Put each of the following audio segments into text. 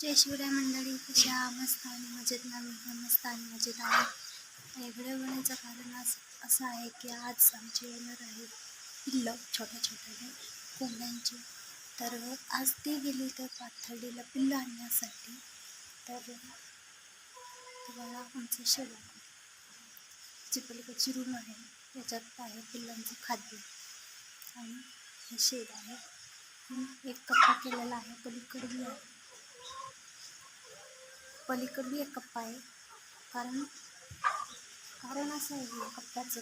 जय शिवराय मंडळी कशा मस्त आणि मजेत ना पण मस्त आणि मजेत आहे हे होण्याचं कारण असं असं आहे की आज आमचे येणार आहे पिल्लं छोट्या छोट्या कोंबड्यांचे तर आज ते गेले तर पाथर्डीला पिल्लं आणण्यासाठी. तर तुम्हाला आमचं शेड आहे जी पलीकडची रूम आहे त्याच्यात आहे पिल्लांचं खाद्य. आणि हे शेड आहे. एक कप्पा केलेला आहे पलीकडे आहे. पलीकडे बी एक कप्पा आहे. कारण कारण असं आहे या कप्प्याचं.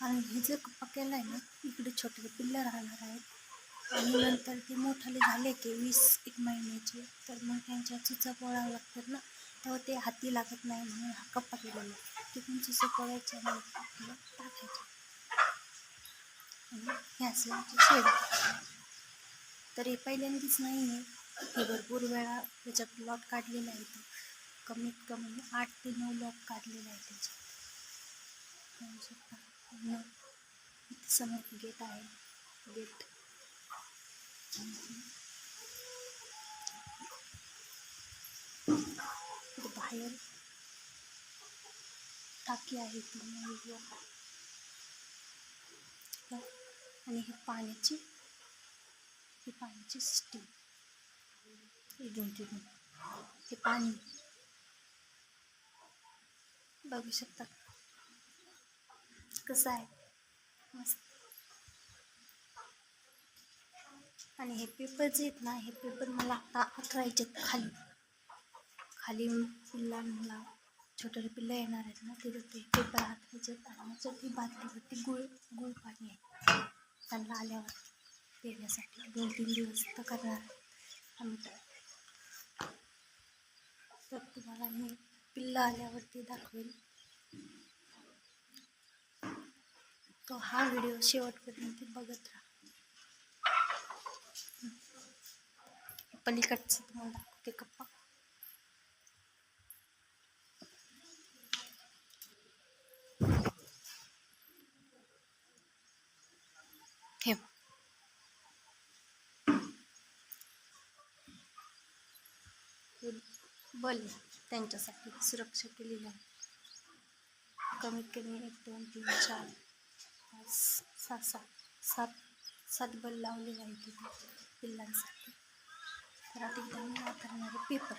कारण हे जर कप्पा केला आहे ना इकडे छोटे पिल्लं राहणार आहेत. आणि नंतर ते मोठाले झाले की वीस एक महिन्याचे. तर मग त्यांच्या चुचा पोळावं लागतात ना तेव्हा ते हाती लागत नाही म्हणून हा कप्पा केलेला तिथून चुचा पोळायच्या आणि आपल्याला टाकायचं. आणि हे असे आमचे शेड तर हे पहिल्यांदाच नाही आहे. हे भरपूर वेळा त्याच्यात प्लॉट काढलेला आहे कमीत कमी आठ ते नऊ लॉक काढलेले आहे त्याच्यात. समोर गेट आहे. गेट बाहेर टाकी आहे. ती वेगळी. आणि हे पाण्याची ही पाण्याची सिस्टीम हे पाणी. बघू शकता. कसं आहे? मस्त. आणि हे पेपर जे आहेत ना हे पेपर मला आता अकरायच्यात खाली. खाली पिल्लांना छोटे पिल्लं येणार आहेत ना तिथं ते पेपर हातरायच्यात आणि याच्यात बादलीवरती गुळ गुळ पाणी आहे. त्यांना आल्यावर देण्यासाठी दोन तीन दिवस तर करणार आम्ही तर. तर तुम्हाला मी पिल्लं आल्यावरती दाखवेल तो हा व्हिडिओ शेवटपर्यंत बघत राहा. पलीकडचं तुम्हाला दाखवते कप्पा हे बल. त्यांच्यासाठी सुरक्षा केलेली आहे. कमीत कमी एक दोन तीन चार पाच सहा सात सात सात बल लावले आहे तिथे पिल्लांसाठी. तर आता एकदा मी वापरणारे पेपर.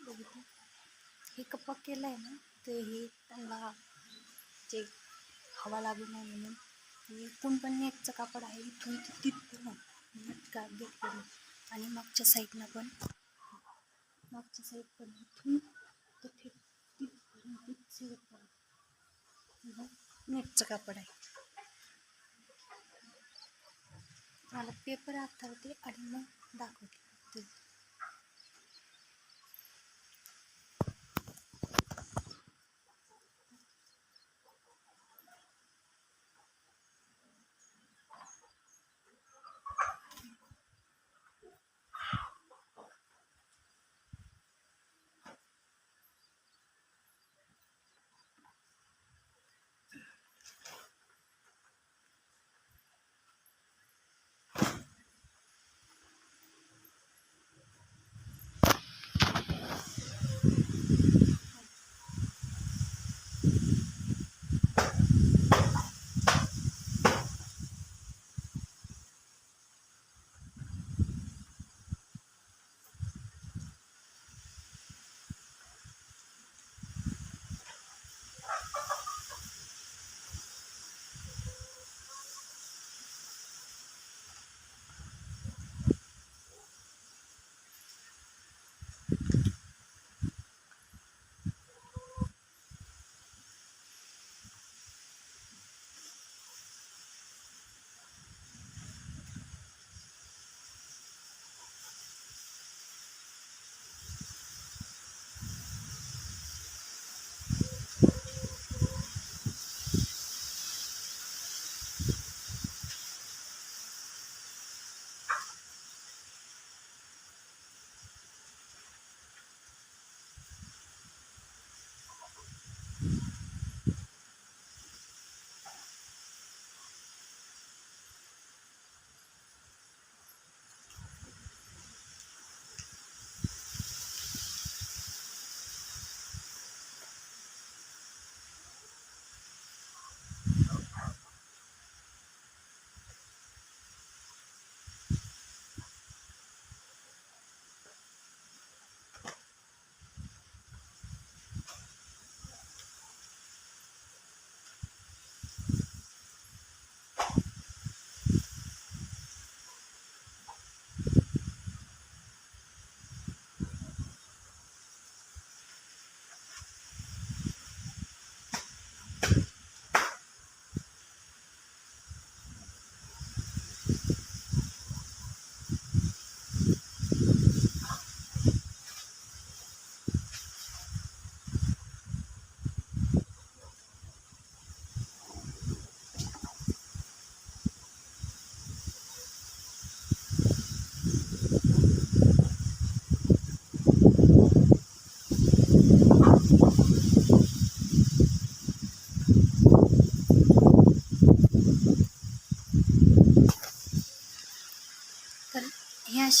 बघितलं? हे कप्पा केलं आहे ना ते हे त्यांना जे हवा लागू नये म्हणून हे पण नेटचं कापड आहे इथून तिथून नेट करू आणि मागच्या साईडनं पण. मागच्या साईड पण इथून ते थेट तिथपर्यंत म्हणजे नेटचं कापड आहे. मला पेपर हातावते आणि मग दाखवते.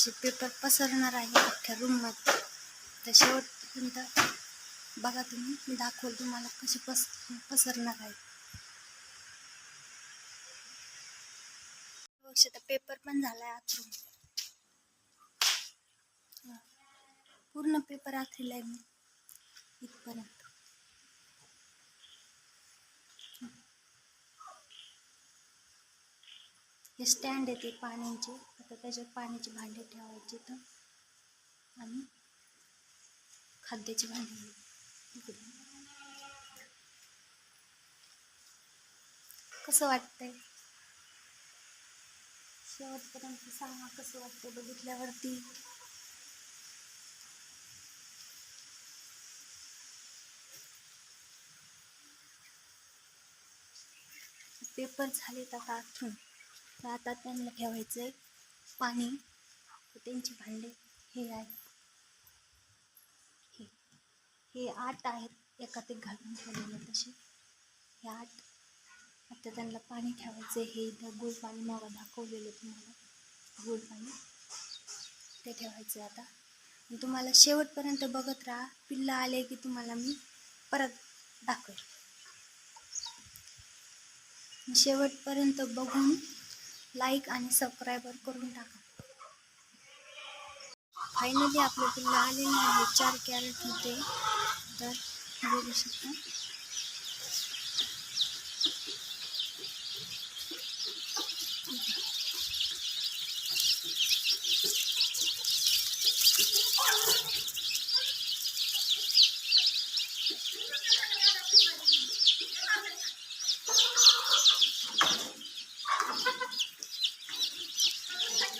अशी पेपर पसरणार आहे अख्ख्या रूममध्ये तर शेवटपर्यंत बघा तुम्ही मी दाखवल तुम्हाला कसे पस पसरणार आहे. तर पेपर पण झालाय आतून पूर्ण पेपर आखलेला आहे मी इथपर्यंत. हे स्टँड येते पाण्याचे आता त्याच्यात पाण्याचे भांडे ठेवायचे तर आणि खाद्याचे भांडे इकडे कसं वाटतंय? शेवटपर्यंत सांगा कसं वाटतंय बघितल्यावरती. पेपर झालेत आता आतून. तर आता त्यांना ठेवायचं आहे पाणी त्यांची भांडे हे आहे. हे हे आठ आहेत. एका ते घालून ठेवलेले तसे. हे आठ आता त्यांना पाणी ठेवायचं आहे हे इथं गुळ पाणी मला दाखवलेलं तुम्हाला. गुळ पाणी ते ठेवायचं आहे आता तुम्हाला शेवटपर्यंत बघत राहा. पिल्ला आले की तुम्हाला मी परत दाखवेल. शेवटपर्यंत बघून लाईक आणि सबस्क्रायबर करून टाका. फायनली आपले पिल्लं आलेले आहे चार कॅरेट होते. तर बघू शकता.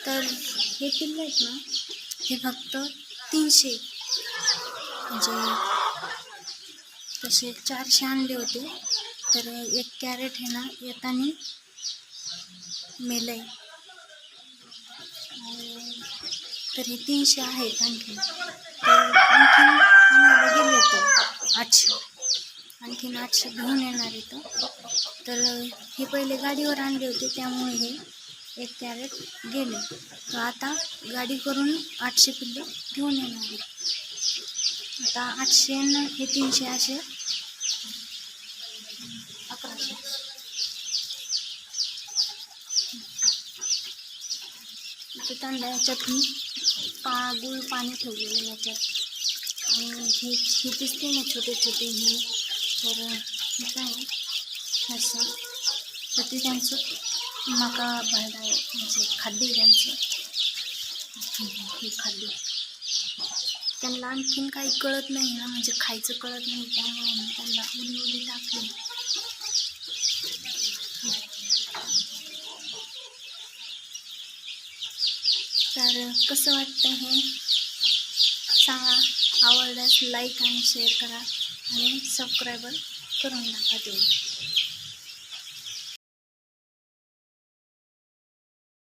तर हे पिल्लं आहेत ना, हे फक्त तीनशे. म्हणजे तसे चारशे आणले होते. तर एक कॅरेट हे ना येताना मेलं तर हे तीनशे आहेत आणखीन. तर आणखीन आणायला गेले तर आठशे. आणखीन आठशे घेऊन येणार इथं तर हे पहिले गाडीवर आणले होते, त्यामुळे हे एक कॅरेट गेले. तर आता गाडी करून आठशे किलो घेऊन येणार आहे. आता आठशे न हे तीनशे असे अकराशे. इथे त्यांना याच्यात मी पा गुळ पाणी ठेवलेलं याच्यात. आणि हे हे दिसते ना छोटे छोटे हे. तर हे काय असं. तर ते त्यांचं माका भांडा म्हणजे खाद्य त्यांचं. हे खाद्य. त्यांना आणखीन काही कळत नाही ना म्हणजे खायचं कळत नाही त्यामुळे मी त्यांना उली उली टाकली. तर कसं वाटतं हे? सांगा आवडल्यास लाईक आणि शेअर करा आणि सबस्क्रायबर करून टाका तेवढं